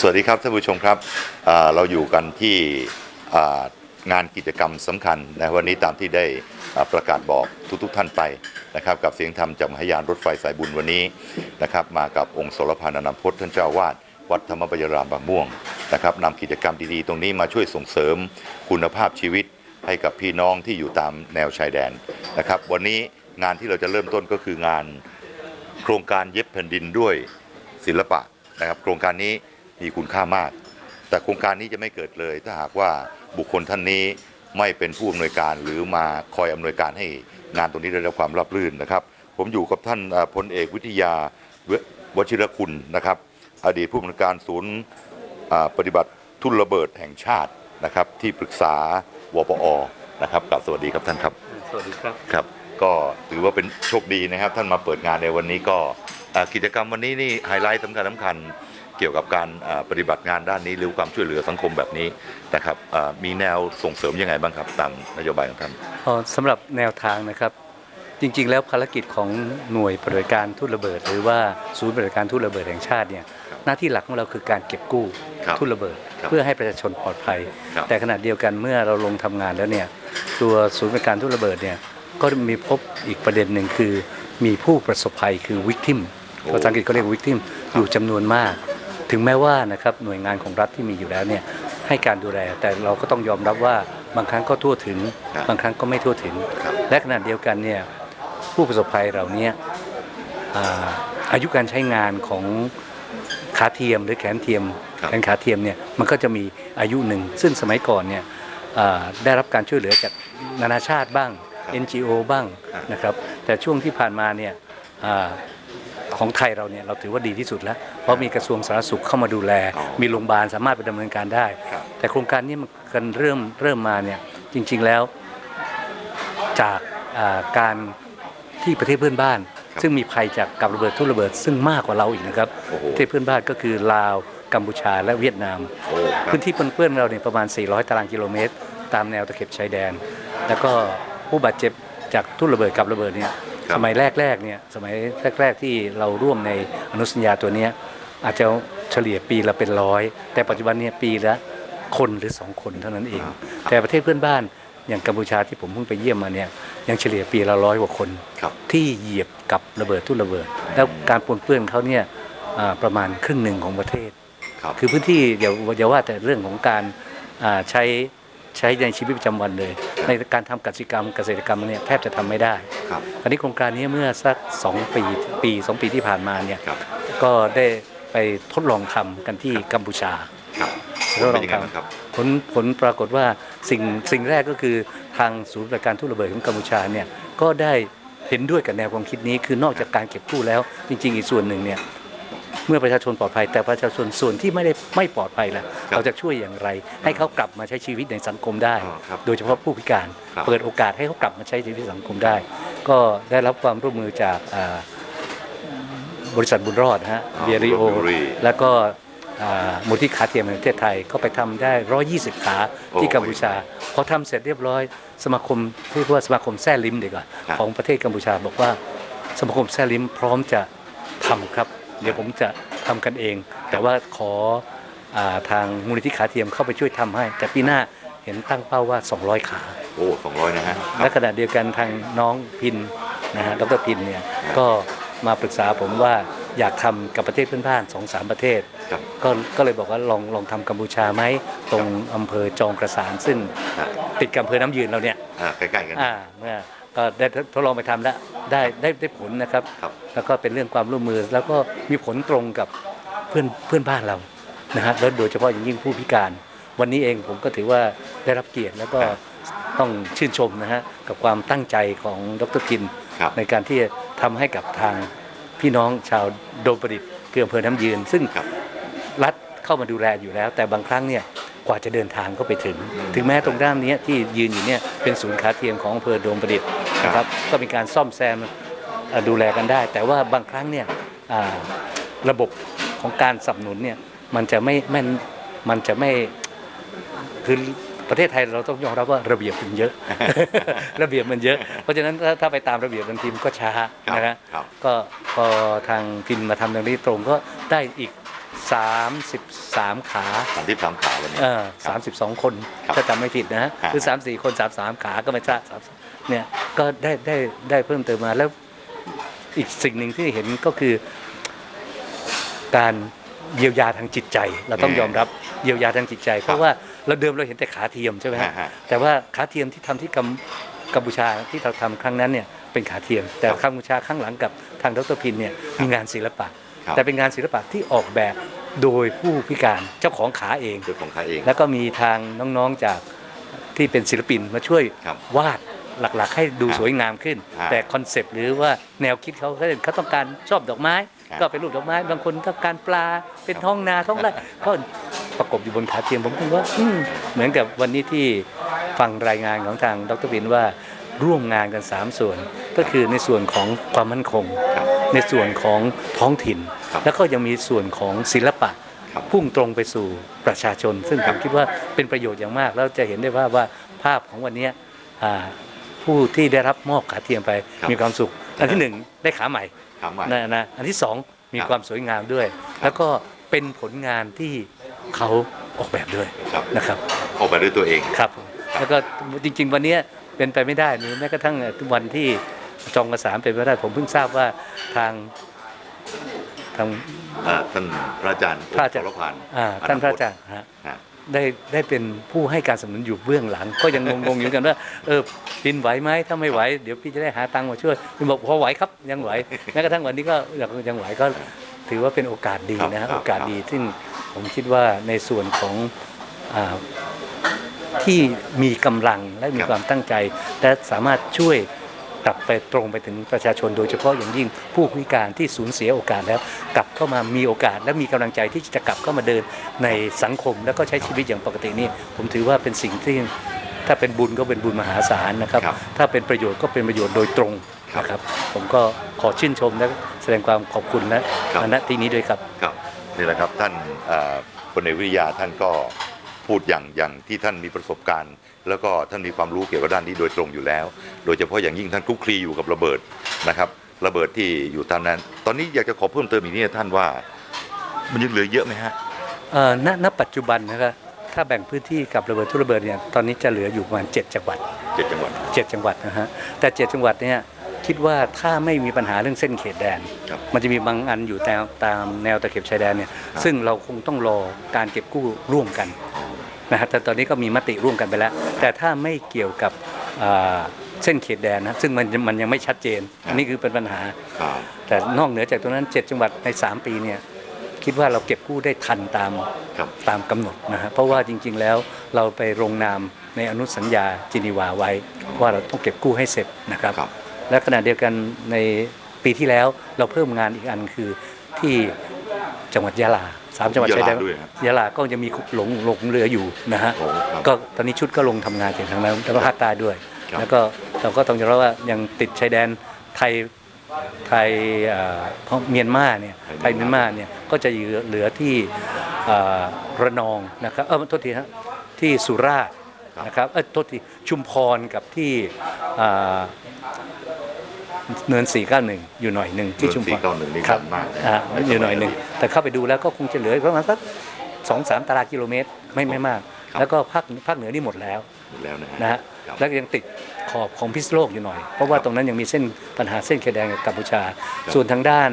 สวัสดีครับท่านผู้ชมครับเราอยู่กันที่งานกิจกรรมสำคัญนะวันนี้ตามที่ได้ประกาศบอกทุกๆท่านไปนะครับกับเสียงธรรมจากมหายานรถไฟสายบุญวันนี้นะครับมากับองค์สรพานนามพจน์ท่านเจ้าอาวาดวัดธรรมปยรามบางม่วงนะครับนำกิจกรรมดีๆ ตรงนี้มาช่วยส่งเสริมคุณภาพชีวิตให้กับพี่น้องที่อยู่ตามแนวชายแดนนะครับวันนี้งานที่เราจะเริ่มต้นก็คืองานโครงการเย็บแผ่นดินด้วยศิลปะนะครับโครงการนี้ มีคุณค่ามาก แต่โครงการนี้จะไม่เกิดเลย ถ้าหากว่าบุคคลท่านนี้ไม่เป็นผู้อำนวยการหรือมาคอยอำนวยการให้งานตรงนี้ได้รับความราบรื่นนะครับ ผมอยู่กับท่านเอ่อพลเอกวิทยาเววชิรคุณนะครับ อดีตผู้อำนวยการศูนย์อ่าปฏิบัติทุนระเบิดแห่งชาตินะครับที่ปรึกษาวปอนะครับกราบสวัสดีครับท่านครับ สวัสดีครับครับก็ถือว่าเป็นโชคดีนะครับ ท่านมาเปิดงานในวันนี้ก็อ่ากิจกรรมวันนี้นี่ไฮไลท์สำคัญสำคัญ เกี่ยวกับการอ่าปฏิบัติงานด้านนี้หรือความช่วยเหลือสังคมแบบนี้นะครับอ่ามีแนวส่งเสริมยังไงบ้างครับตามนโยบายของท่านเอ่อสำหรับแนวทางนะครับจริง ๆ แล้วภารกิจของหน่วยปฏิบัติการทุ่นระเบิด หรือว่าศูนย์ปฏิบัติการทุ่นระเบิดแห่งชาติเนี่ยครับหน้าที่หลักของเราคือการเก็บกู้ครับทุ่นระเบิดครับเพื่อให้ประชาชนปลอดภัยครับแต่ขณะเดียวกันเมื่อเราลงทำงานแล้วเนี่ยตัวศูนย์ปฏิบัติการทุ่นระเบิดเนี่ยก็มีพบอีกประเด็นหนึ่งคือ มีผู้ประสบภัยคือวิกทิมโอ้ภาษาอังกฤษก็เรียกวิกทิมอยู่จำนวนมาก ถึงแม้ว่านะครับหน่วยงานของรัฐที่มีอยู่แล้วเนี่ยให้การดูแล แต่เราก็ต้องยอมรับว่าบางครั้งก็ทั่วถึงครับบางครั้งก็ไม่ทั่วถึงครับและขณะเดียวกันเนี่ยผู้ประสบภัยเหล่านี้อ่าอายุการใช้งานของขาเทียมหรือแขนเทียมครับแขนขาเทียมเนี่ยมันก็จะมีอายุหนึ่ง ซึ่งสมัยก่อนเนี่ยอ่าได้รับการช่วยเหลือจากนานาชาติบ้าง NGO บ้างนะครับ แต่ช่วงที่ผ่านมาเนี่ยอ่า ของไทยเราเนี่ยเราถือว่าดีที่สุดแล้ว เพราะมีกระทรวงสาธารณสุขเข้ามาดูแลอ๋อมีโรงพยาบาลสามารถไปดำเนินการได้ครับแต่โครงการนี้มันกันเริ่มเริ่มมาเนี่ยจริง ๆแล้วจากอ่าการที่ประเทศเพื่อนบ้านครับซึ่งมีภัยจากกับระเบิดทุ่นระเบิด ซึ่งมากกว่าเราอีกนะครับโอ้โหประเทศเพื่อนบ้านก็คือลาวกัมพูชาและเวียดนามโอ้ครับพื้นที่เพื่อนๆเราเนี่ยประมาณ 400 ตารางกิโลเมตร ตามแนวตะเข็บชายแดน แล้วก็ผู้บาดเจ็บจากทุ่นระเบิดกับระเบิดเนี่ยครับ สมัยแรกๆเนี่ยสมัยแรก ๆที่เราร่วมในอนุสัญญาตัวเนี้ยอาจจะเฉลี่ยปีละเป็นร้อย แต่ปัจจุบันเนี่ยปีละคนหรือสองคนเท่านั้นเอง แต่ประเทศเพื่อนบ้านอย่างกัมพูชาที่ผมเพิ่งไปเยี่ยมมาเนี่ยยังเฉลี่ยปีละร้อยกว่าคนครับที่เหยียบกับระเบิดทุ่นระเบิด แล้วการปนเปื้อนเขาเนี่ยอ่าประมาณครึ่งหนึ่งของประเทศครับคือพื้นที่อย่าอย่าว่าแต่เรื่องของการอ่าใช้ใช้ในชีวิตประจำวันเลย ในการทำกสิกรรมเกษตรกรรมเนี่ยแทบจะทำไม่ได้ครับอันนี้โครงการนี้เมื่อสัก 2 ปีปี 2 ปีที่ผ่านมาเนี่ยครับก็ได้ไปทดลองทำกันที่กัมพูชาครับทดลเป็อนงยังไงทบ้างครับำผลผลปรากฏว่าสิ่งสิ่งแรกก็คือทางศูนย์บริการทุนระเบิดของกัมพูชาเนี่ยก็ได้เห็นด้วยกับแนวความคิดนี้คือนอกจากการเก็บกู้แล้ว จริง ๆ อีกส่วนหนึ่งเนี่ย เมื่อประชาชนปลอดภัย แต่ประชาชนส่วนที่ไม่ได้ไม่ปลอดภัยล่ะครับเราจะช่วยอย่างไร ให้เขากลับมาใช้ชีวิตในสังคมได้อ๋อครับโดยเฉพาะผู้พิการครับเปิดโอกาสให้เขากลับมาใช้ชีวิตในสังคมได้ ก็ได้รับความร่วมมือจากอ่าบริษัทบุญรอดนะฮะอ๋อเบียริโอ Brewery แล้วก็อ่ามูลที่ขาเทียมแห่งประเทศไทยก็ไปทำได้ 120 ขาที่โอ้กัมพูชาพอทำเสร็จเรียบร้อย สมาคมเรียกว่าสมาคมแซ่ลิมดีกว่าครับของประเทศกัมพูชาบอกว่าสมาคมแซ่ลิมพร้อมจะทำครับ เดี๋ยวผมจะทำกันเอง แต่ว่าขออาทางมูลนิธิขาเทียมเข้าไปช่วยทำให้ แต่ปีหน้าเห็นตั้งเป้าว่า 200 ขา โอ้สองร้อยนะฮะคและรับขณะเดียวกันทางน้องพินนะฮะดรพินเนี่ยก็มาปรึกษาผมว่าอยากทำกับประเทศเพื่อนบ้านสองสามประเทศ ครับ ก็ก็เลยบอกว่าลองลองทำกัมพูชาไหมตรงอำเภอจองกระสานซึ่งครับติดกับอำเภอน้ำยืนเราเนี่ยอ่าใกล้ๆกัน อ่าเมื่อ ก็ได้ทดลองไปทำแล้วได้ได้ได้ผลนะครับ ครับ แล้วก็เป็นเรื่องความร่วมมือ แล้วก็มีผลตรงกับเพื่อนเพื่อนบ้านเรานะฮะแล้วโดยเฉพาะอย่างยิ่งผู้พิการ วันนี้เองผมก็ถือว่าได้รับเกียรติแล้วก็ต้องชื่นชมนะฮะกับความตั้งใจของดรพิน ครับ ในการที่จะทำให้กับทางพี่น้องชาวโดมประดิษฐ์คืออำเภอน้ำยืน ซึ่ง ครับ รัฐเข้ามาดูแลอยู่แล้ว แต่บางครั้งเนี่ย กว่าจะเดินทางก็ไปถึงอืมถึงแม้ตรงด้านเนี้ยที่ยืนอยู่เนี่ยเป็นศูนย์ขาเทียมของอำเภอโดมประดิษฐ์นะครับก็มีการซ่อมแซมเอ่อดูแลกันได้ แต่ว่าบางครั้งเนี่ยอ่าระบบของการสนับสนุนเนี่ยมันจะไม่แม่นมันจะไม่คือประเทศไทยเราต้องยอมรับว่าระเบียบมันเยอะ ระเบียบมันเยอะ เพราะฉะนั้นถ้าถ้าไปตามระเบียบบางทีมนก็ช้าครับนะฮะครับก็พอทางพินมาทำตรงนี้ตรงก็ได้อีก 33 ขาสามที่สามขาวันนี้ เออครับสามสิบสองคนครับถ้าจำไม่ผิดนะฮะฮะ คือสามสี่คนสามสามขาก็ไม่ทราบสามเนี่ยก็ได้ได้ได้เพิ่มเติมมาแล้วอีกสิ่งหนึ่งที่เห็นก็คือ การเยียวยาทางจิตใจ เราต้องยอมรับเยียวยาทางจิตใจ เพราะว่าเราเดิมเราเห็นแต่ขาเทียมใช่ไหมฮะฮะฮะ แต่ว่าขาเทียมที่ทำที่กัมกัมพูชาที่เราทำครั้งนั้นเนี่ยเป็นขาเทียม แต่ครับกัมพูชาข้างหลังกับทางดรพินเนี่ยมีงานศิลปะครับ แต่เป็นงานศิลปะที่ออกแบบโดยผู้พิการเจ้าของขาเองเจ้าของขาเอง แล้วก็มีทางน้องๆจากที่เป็นศิลปินมาช่วยครับวาดหลักๆ ให้ดูครับสวยงามขึ้น ครับแต่คอนเซปต์หรือว่าแนวคิดเขาเขาเขาต้องการชอบดอกไม้ ครับก็เป็นรูปดอกไม้ บางคนต้องการปลาเป็นท้องนาท้องไร่ก็ประกบอยู่บนขาเทียมผมคิดว่าอืมเหมือนกับวันนี้ที่ฟังรายงานของทางดรบินว่าร่วมงานกัน 3 ส่วน ก็คือในส่วนของความมั่นคง ครับ ในส่วนของท้องถิ่นครับแล้วก็ยังมีส่วนของศิลปะครับพุ่งตรงไปสู่ประชาชน ซึ่งผมคิดว่าเป็นประโยชน์อย่างมาก แล้วจะเห็นได้ว่าว่าภาพของวันเนี้ยอ่าผู้ที่ได้รับมอบขาเทียมไปครับมีความสุข อันที่หนึ่งได้ขาใหม่ขาใหม่นะนะอันที่สองมีครับความสวยงามด้วย แล้วก็เป็นผลงานที่เขาออกแบบด้วยครับนะครับ ออกไปด้วยตัวเองครับผมแล้วก็จริง ๆ วันเนี้ยเป็นไปไม่ได้หรือแม้กระทั่งวันที่ จองกระสานเป็นไปไม่ได้ ผมเพิ่งทราบว่าทางทางอ่าท่านพระอาจารย์พระอาจารย์โอภพันธ์อ่าท่านพระอาจารย์ฮะฮะได้ได้เป็นผู้ให้การสนับสนุนอยู่เบื้องหลัง ก็ยังงงๆอยู่กันว่าเออปินไหวไหมถ้าไม่ไหวเดี๋ยวพี่จะได้หาตังค์มาช่วยปินบอกพอไหวครับยังไหวแม้กระทั่งวันนี้ก็ยังยังไหวก็ถือว่าเป็นโอกาสดีนะครัฮะบโอกาสดีซึ่งผมคิดว่าในส่วนของอ่าที่มีกำลังและมีความตั้งใจ และสามารถช่วย กลับไปตรงไปถึงประชาชนโดยเฉพาะอย่างยิ่งผู้พิการที่สูญเสียโอกาสแล้ว กลับเข้ามามีโอกาส และมีกำลังใจที่จะกลับเข้ามาเดินในสังคม แล้วก็ใช้ชีวิตอย่างปกตินี่ผมถือว่าเป็นสิ่งที่ถ้าเป็นบุญก็เป็นบุญมหาศาลนะครับครับถ้าเป็นประโยชน์ก็เป็นประโยชน์โดยตรงครับนะครับ ผมก็ขอชื่นชมและแสดงความขอบคุณนะครับณที่นี้ด้วยครับครับนี่แหละครับท่านเอ่อพลเอกวิทยาท่านก็ พูดอย่างอย่างที่ท่านมีประสบการณ์ แล้วก็ท่านมีความรู้เกี่ยวกับด้านนี้โดยตรงอยู่แล้ว โดยเฉพาะอย่างยิ่งท่านคลุกคลีอยู่กับระเบิดนะครับ ระเบิดที่อยู่ตามนั้น ตอนนี้อยากจะขอเพิ่มเติมอีกนิดท่านว่า มันยังเหลือเยอะไหมฮะเอ่อณณปัจจุบันนะครับถ้าแบ่งพื้นที่กับระเบิดทุกระเบิดเนี่ยตอนนี้จะเหลืออยู่ประมาณ 7 จังหวัดเจ็ดจังหวัด 7 จังหวัดนะฮะแต่ 7 จังหวัดเนี่ยคิดว่าถ้าไม่มีปัญหาเรื่องเส้นเขตแดนครับมันจะมีบางอันอยู่ตามตามแนวตะเข็บชายแดนเนี่ยครับซึ่งเราคงต้องรอการเก็บกู้ร่วมกัน นะฮะแต่ตอนนี้ก็มีมติร่วมกันไปแล้ว แต่ถ้าไม่เกี่ยวกับอ่าเส้นเขตแดนนะซึ่งมันมันยังไม่ชัดเจน อันนี้คือเป็นปัญหาครับแต่นอกเหนือจากตรงนั้น 7 จังหวัดใน 3 ปีเนี่ยคิดว่าเราเก็บกู้ได้ทันตามครับตามกำหนดนะฮะเพราะว่าจริง ๆ แล้วเราไปลงนามในอนุสัญญาจินีวาไว้ ว่าเราต้องเก็บกู้ให้เสร็จนะครับครับและขณะเดียวกันในปีที่แล้วเราเพิ่มงานอีกอันคือที่จังหวัดยะลา สามจังหวัดชายแดนยะลาด้วยครับยะลาก็จะมีหลงหลงเรืออยู่นะฮะโอ้ครับก็ตอนนี้ชุดก็ลงทำงานถึงทางนั้นแล้วก็ภาคใต้ด้วย ครับ แล้วก็เราก็ต้องยอมรับว่ายังติดชายแดนไทยไทยเอ่อเพราะเมียนมาเนี่ยไทยเมียนมาเนี่ยก็จะเหลือเหลือที่เอ่อระนองนะครับเออโทษทีฮะที่สุราษฎร์นะครับเออโทษทีชุมพรกับที่เอ่อ เนิน 491 อยู่หน่อยหนึ่งที่ชุมพรเนิน491นี่ครับกันมากนะอ่าอยู่หน่อยหนึ่งแต่เข้าไปดูแล้วก็คงจะเหลือประมาณสักสองสามตารางกิโลเมตรไม่ไม่มากครับแล้วก็ภาคภาคเหนือนี่หมดแล้วหมดแล้วนะฮะนะฮะครับแล้วก็ยังติดขอบของพิษณุโลกอยู่หน่อย เพราะว่าครับตรงนั้นยังมีเส้นปัญหาเส้นเขตแดนกับกัมพูชาครับส่วนทางด้าน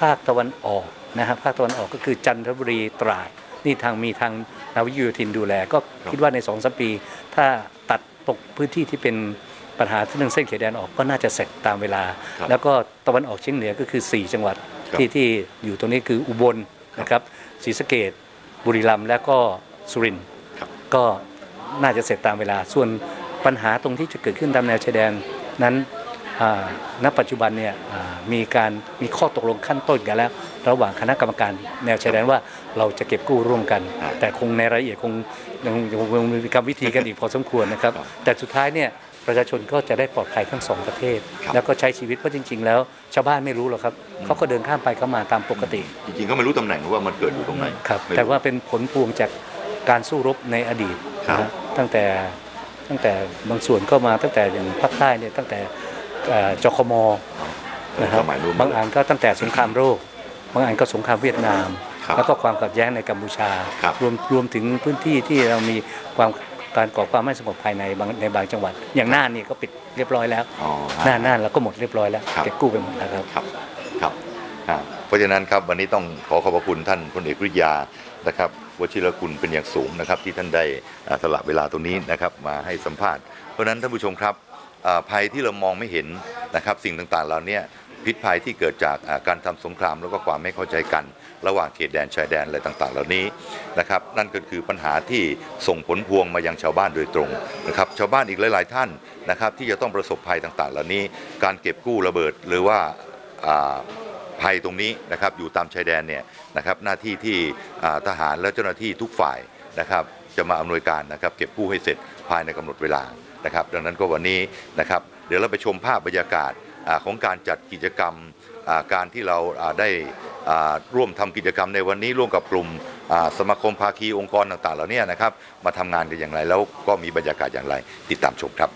ภาคตะวันออกนะฮะภาคตะวันออกก็คือจันทบุรีตราดนี่ทางมีทางนาวิกโยธินดูแล ก็คิดว่าในสองสามปี ถ้าตัดตกพื้นที่ที่เป็น ปัญหาเรื่องเส้นเขตแดนออกก็น่าจะเสร็จตามเวลาครับแล้วก็ตะวันออกเฉียงเหนือก็คือ 4 จังหวัดครับที่ที่อยู่ตรงนี้คืออุบลนะครับศรีสะเกดบุรีรัมย์และก็สุรินทร์ครับก็น่าจะเสร็จตามเวลา ส่วนปัญหาตรงที่จะเกิดขึ้นตามแนวชายแดนนั้นอ่าณปัจจุบันเนี่ยอ่ามีการมีข้อตกลงขั้นต้นกันแล้ว ระหว่างคณะกรรมการแนวชายแดนว่าเราจะเก็บกู้ร่วมกันครับแต่คงในรายละเอียดคงยังยังคงมีกรรมวิธีกันอีกพอสมควรนะครับครับแต่สุดท้ายเนี่ย ประชาชนก็จะได้ปลอดภัยทั้งสองประเทศครับแล้วก็ใช้ชีวิตเพราะจริง ๆ แล้ว ชาวบ้านไม่รู้หรอกครับเขาก็เดินข้ามไปเข้ามาตามปกติ จริงๆก็ไม่รู้ตำแหน่งว่ามันเกิดอยู่ตรงไหนครับไม่รู้แต่ว่าเป็นผลพวงจากการสู้รบในอดีตครับนะฮะตั้งแต่ตั้งแต่บางส่วนก็มาตั้งแต่อย่างภาคใต้เนี่ยตั้งแต่เอ่อจคมนะครัสบมัยนู้นบางอันก็ตั้งแต่สงครามโลกบางอันก็สงครามเวียดนามครับแล้วก็ความขัดแย้งในกัมพูชาครับรวมรวมถึงพื้นที่ที่เรามีความ การก่อความไม่สงบภายในบางในบางจังหวัด อย่างน่านนี่ก็ปิดเรียบร้อยแล้วอ๋อน่านน่านเราก็หมดเรียบร้อยแล้วครับ เก็บกู้ไปหมดแล้วครับ ครับครับอ่าเพราะฉะนั้นครับวันนี้ต้องขอขอบพระคุณท่านพลเอกวิทยานะครับวชิรคุณเป็นอย่างสูงนะครับ ที่ท่านได้อ่าสละเวลาตรงนี้นะครับมาให้สัมภาษณ์เพราะฉะนั้นท่านผู้ชมครับอ่าภัยที่เรามองไม่เห็นนะครับสิ่งต่างๆเหล่านี้ พิษภัยที่เกิดจากการทำสงครามแล้วก็ความไม่เข้าใจกัน ระหว่างเขตแดนชายแดนอะไรต่างๆ เหล่านี้นะครับนั่นก็คือปัญหาที่ส่งผลพวงมายังชาวบ้านโดยตรงนะครับชาวบ้านอีกหลาย ๆ ท่านนะครับที่จะต้องประสบภัยต่างๆ เหล่านี้ การเก็บกู้ระเบิดหรือว่าภัยตรงนี้นะครับอยู่ตามชายแดนเนี่ยนะครับหน้าที่ที่ทหารและเจ้าหน้าที่ทุกฝ่ายนะครับจะมาอำนวยการนะครับเก็บกู้ให้เสร็จภายในกำหนดเวลานะครับดังนั้นก็วันนี้นะครับเดี๋ยวเราไปชมภาพบรรยากาศ ของการจัดกิจกรรมการที่เราได้ร่วมทำกิจกรรมในวันนี้ร่วมกับกลุ่มสมาคมภาคีองค์กรต่างๆเหล่านี้นะครับมาทำงานกันอย่างไร แล้วก็มีบรรยากาศอย่างไร ติดตามชมครับ